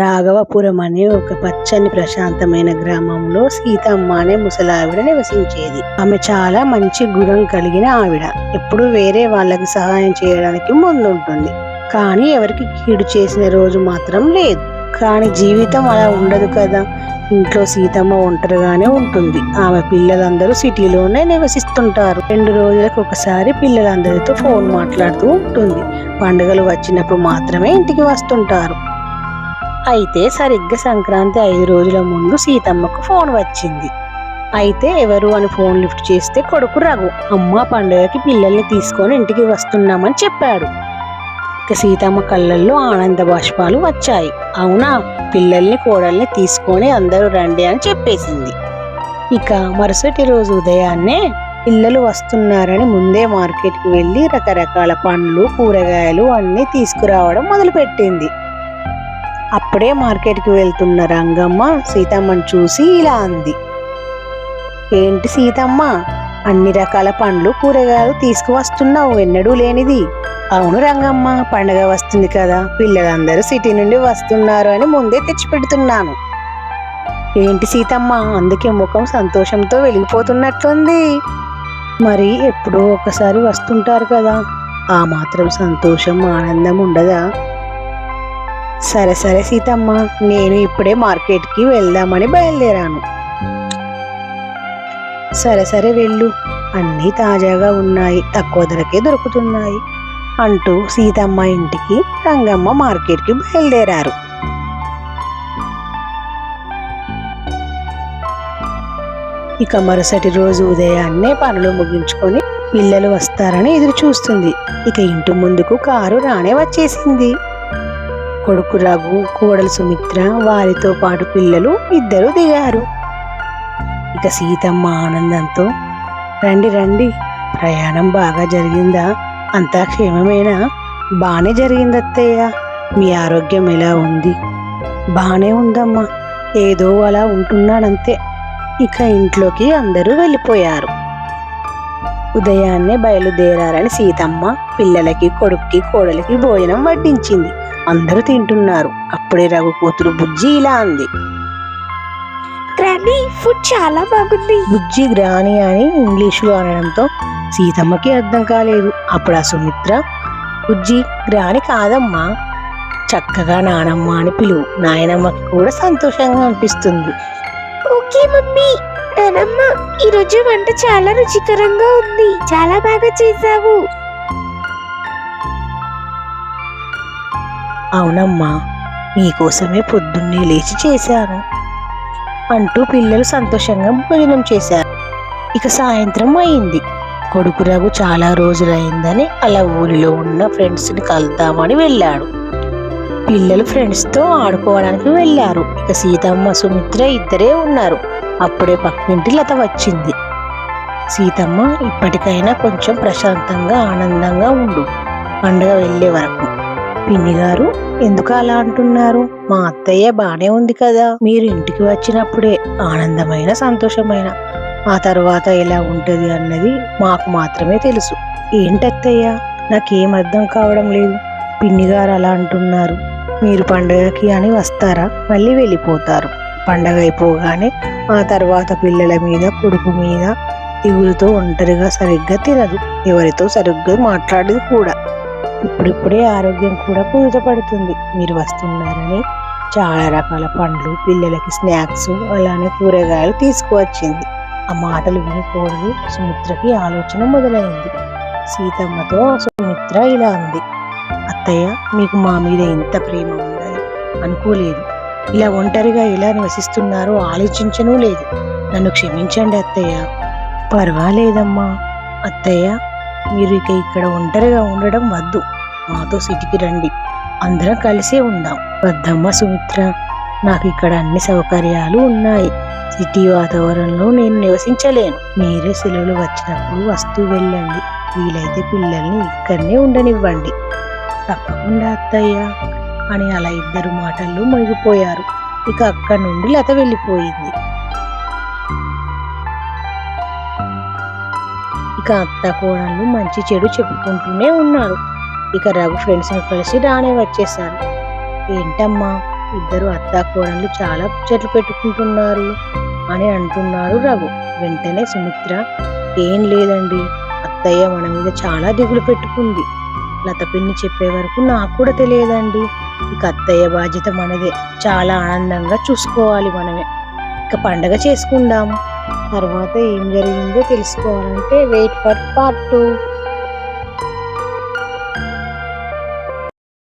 రాఘవపురం అనే ఒక పచ్చని ప్రశాంతమైన గ్రామంలో సీతమ్మ అనే ముసలావిడ నివసించేది. ఆమె చాలా మంచి గుణం కలిగిన ఆవిడ. ఎప్పుడు వేరే వాళ్ళకి సహాయం చేయడానికి ముందుంటుంది. కానీ ఎవరికి కీడు చేసిన రోజు మాత్రం లేదు. కానీ జీవితం అలా ఉండదు కదా. ఇంట్లో సీతమ్మ ఒంటరిగానే ఉంటుంది. ఆమె పిల్లలందరూ సిటీలోనే నివసిస్తుంటారు. రెండు రోజులకు ఒకసారి పిల్లలందరితో ఫోన్ మాట్లాడుతూ ఉంటుంది. పండుగలు వచ్చినప్పుడు మాత్రమే ఇంటికి వస్తుంటారు. అయితే సరిగ్గా సంక్రాంతి ఐదు రోజుల ముందు సీతమ్మకు ఫోన్ వచ్చింది. అయితే ఎవరు అని ఫోన్ లిఫ్ట్ చేస్తే కొడుకు రఘు అమ్మ పండుగకి పిల్లల్ని తీసుకొని ఇంటికి వస్తున్నామని చెప్పాడు. ఇక సీతమ్మ కళ్ళల్లో ఆనంద బాష్పాలు వచ్చాయి. అవునా పిల్లల్ని కోడల్ని తీసుకొని అందరూ రండి అని చెప్పేసింది. ఇక మరుసటి రోజు ఉదయాన్నే పిల్లలు వస్తున్నారని ముందే మార్కెట్కి వెళ్ళి రకరకాల పండ్లు కూరగాయలు అన్నీ తీసుకురావడం మొదలుపెట్టింది. అప్పుడే మార్కెట్కి వెళ్తున్న రంగమ్మ సీతమ్మని చూసి ఇలా అంది. ఏంటి సీతమ్మ అన్ని రకాల పండ్లు కూరగాయలు తీసుకువస్తున్నావు ఎన్నడూ లేనిది. అవును రంగమ్మ పండగ వస్తుంది కదా పిల్లలందరూ సిటీ నుండి వస్తున్నారు అని ముందే తెచ్చిపెడుతున్నాను. ఏంటి సీతమ్మ అందుకే ముఖం సంతోషంతో వెలిగిపోతున్నట్లుంది. మరి ఎప్పుడో ఒకసారి వస్తుంటారు కదా ఆ మాత్రం సంతోషం ఆనందం ఉండదా? సరే సరే సీతమ్మ నేను ఇప్పుడే మార్కెట్కి వెళ్దామని బయలుదేరాను. సరే సరే వెళ్ళు. అన్నీ తాజాగా ఉన్నాయి తక్కువ ధరకే దొరుకుతున్నాయి అంటూ సీతమ్మ ఇంటికి రంగమ్మ మార్కెట్కి బయలుదేరారు. ఇక మరుసటి రోజు ఉదయాన్నే పనులు ముగించుకొని పిల్లలు వస్తారని ఎదురు చూస్తుంది ఇక ఇంటి ముందుకు కారు రానే వచ్చేసింది. కొడుకు రఘు కోడలు సుమిత్ర వారితో పాటు పిల్లలు ఇద్దరు దిగారు. ఇక సీతమ్మ ఆనందంతో రండి రండి ప్రయాణం బాగా జరిగిందా? అంతా క్షేమమేనా? బాగానే జరిగింది అత్తయ్య మీ ఆరోగ్యం ఎలా ఉంది? బాగానే ఉందమ్మా. ఏదో అలా ఉంటున్నాడంతే. ఇక ఇంట్లోకి అందరూ వెళ్ళిపోయారు. ఉదయాన్నే బయలుదేరారని సీతమ్మ పిల్లలకి కొడుక్కి కోడలికి భోజనం వడ్డించింది. అందరూ తింటున్నారు. అప్పుడే రఘు కూతురు బుజ్జి ఇలా అంది. గ్రానీ ఫుడ్ చాలా బాగుంది. బుజ్జి గ్రాని అని ఇంగ్లీషులో అనడంతో సీతమ్మకి అర్థం కాలేదు. అప్పుడు ఆ సుమిత్ర బుజ్జి గ్రాని కాదమ్మా చక్కగా నానమ్మ అని పిలువు. నాయనమ్మకి కూడా సంతోషంగా అనిపిస్తుంది. Okay mummy. నానమ్మ ఈ రోజు వంట చాలా రుచికరంగా ఉంది. చాలా బాగా చేసావు అవునమ్మా మీకోసమే పొద్దున్నే లేచి చేశాను అంటూ పిల్లలు సంతోషంగా భోజనం చేశారు. ఇక సాయంత్రం అయింది. కొడుకు రఘు చాలా రోజులైందని అలా ఊరిలో ఉన్న ఫ్రెండ్స్ని కలుద్దామని వెళ్ళాడు. పిల్లలు ఫ్రెండ్స్తో ఆడుకోవడానికి వెళ్ళారు. ఇక సీతమ్మ సుమిత్ర ఇద్దరే ఉన్నారు. అప్పుడే పక్కింటి లత వచ్చింది. సీతమ్మ ఇప్పటికైనా కొంచెం ప్రశాంతంగా ఆనందంగా ఉండు. పండుగ వెళ్ళే వరకు పిన్ని గారు ఎందుకు అలా అంటున్నారు? మా అత్తయ్య బానే ఉంది కదా మీరు ఇంటికి వచ్చినప్పుడే ఆనందమైన సంతోషమైన. ఆ తర్వాత ఎలా ఉంటుంది అన్నది మాకు మాత్రమే తెలుసు. ఏంటత్తయ్య? నాకేం అర్థం కావడం లేదు. పిన్ని గారు అలా అంటున్నారు. మీరు పండగకి అని వస్తారా? మళ్ళీ వెళ్ళిపోతారు. పండగ అయిపోగానే ఆ తర్వాత పిల్లల మీద కొడుకు మీద దిగులుతో ఒంటరిగా సరిగ్గా తినదు. ఎవరితో సరిగ్గా మాట్లాడదు కూడా. ఇప్పుడిప్పుడే ఆరోగ్యం కూడా కుదుటపడుతుంది మీరు వస్తున్నారని చాలా రకాల పండ్లు పిల్లలకి స్నాక్స్ అలానే కూరగాయలు తీసుకువచ్చింది. ఆ మాటలు వినకూడదు సుమిత్రకి ఆలోచన మొదలైంది. సీతమ్మతో సుమిత్ర ఇలా అంది. అత్తయ్య మీకు మా మీద ఇంత ప్రేమ ఉందని అనుకోలేదు. ఇలా ఒంటరిగా ఎలా నివసిస్తున్నారో ఆలోచించను లేదు. నన్ను క్షమించండి అత్తయ్య. పర్వాలేదమ్మా. అత్తయ్య మీరు ఇక ఇక్కడ ఒంటరిగా ఉండడం వద్దు. మాతో సిటీకి రండి. అందరం కలిసే ఉందాం. వద్దమ్మ సుమిత్ర నాకు ఇక్కడ అన్ని సౌకర్యాలు ఉన్నాయి. సిటీ వాతావరణంలో నేను నివసించలేను. మీరే సెలవులు వచ్చినప్పుడు వస్తూ వెళ్ళండి. వీలైతే పిల్లల్ని ఇక్కడనే ఉండనివ్వండి. తప్పకుండా అత్తయ్య అని అలా ఇద్దరు మాటల్లో మునిగిపోయారు. ఇక అక్కడి నుండి లత వెళ్ళిపోయింది. ఇక అత్త కోడళ్ళు మంచి చెడు చెప్పుకుంటూనే ఉన్నారు. ఇక రఘు ఫ్రెండ్స్ని కలిసి రానే వచ్చేశారు. ఏంటమ్మా ఇద్దరు అత్తాకోడళ్ళు చాలా చెట్లు పెట్టుకుంటున్నారు అని అంటున్నాడు రఘు. వెంటనే సుమిత్ర ఏం లేదండి అత్తయ్య మన మీద చాలా దిగులు పెట్టుకుంది. లత పిన్ని చెప్పే వరకు నాకు కూడా తెలియదండి. ఇక అత్తయ్య బాధ్యత మనదే. చాలా ఆనందంగా చూసుకోవాలి మనమే. ఇక పండగ చేసుకుందాము తర్వాత ఏం జరిగిందో తెలుసుకోవాలంటే వెయిట్ ఫర్ పార్ట్ టూ